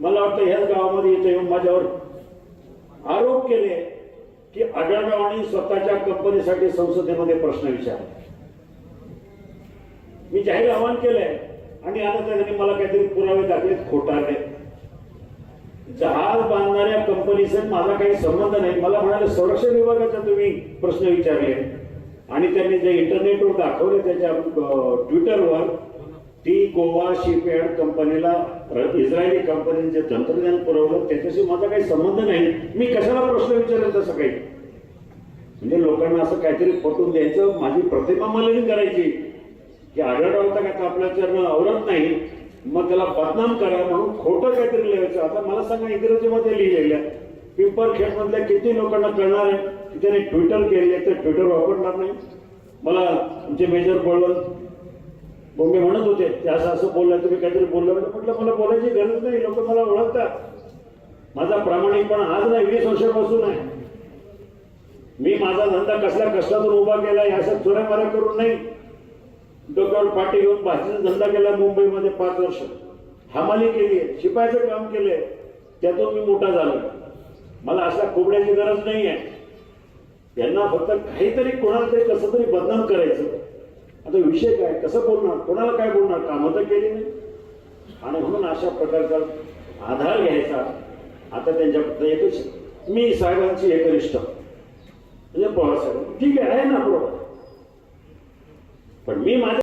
मला वाटतं ह्याच गावामध्ये इथे येऊन माझ्यावर आरोप केले की आढळरावांनी स्वतःच्या कंपनीसाठी संसदेमध्ये प्रश्न विचारले. मी जाहीर आवाहन केलंय आणि आता त्यांनी मला काहीतरी पुरावे दाखलेत खोटारले जहाज बांधणाऱ्या कंपनीचा माझा काही संबंध नाही. मला म्हणाले संरक्षण विभागाचा तुम्ही प्रश्न विचारले. आणि त्यांनी जे इंटरनेटवर दाखवले त्याच्या ट्विटरवर ती गोवा शिपयार्ड कंपनीला इस्रायली कंपनीने जे तंत्रज्ञान पुरवलं त्याच्याशी माझा काही संबंध नाही. मी कशाला प्रश्न विचारेल तसं काही? म्हणजे लोकांना असं काहीतरी पटवून द्यायचं माझी प्रतिमा मलिन करायची. की आढळराव होता काय आपल्या चरण आवरत नाही? मग त्याला बदनाम करा म्हणून खोटं काहीतरी लिहायचं. आता मला सांगा इंग्रजीमध्ये लिहिलेल्या पिंपर मधल्या किती लोकांना कळणार आहे? की त्याने ट्विटर केले तर ट्विटर वापरणार नाही? मला आमचे मेजर मग मी म्हणत होते ते असं असं बोललं तुम्ही काहीतरी बोललं म्हणजे म्हटलं मला बोलायची गरज नाही लोक मला ओळखतात. माझा प्रामाणिकपणा आज नाही वीस वर्षापासून आहे. मी माझा धंदा कसल्या कष्टातून उभा केला या अशा चोऱ्या करून नाही. डोक्यावर पाठी घेऊन भाषेचा धंदा केला मुंबईमध्ये पाच वर्ष. हमाली केली आहे शिपायचं काम केलंय त्यातून मी मोठा झालो. मला अशा कोबड्याची गरज नाही आहे. यांना फक्त काहीतरी कोणाला तरी कसं तरी बदनाम करायचं. आता विषय काय? कसं बोलणार? कोणाला काय बोलणार? कामं तर केली नाही आणि म्हणून अशा प्रकारचा आधार घ्यायचा. आता त्यांच्याकडे एकच मी साहेबांची एकनिष्ठ म्हणजे पवार साहेब. ठीक आहे आहे ना बरोबर. पण मी माझ्या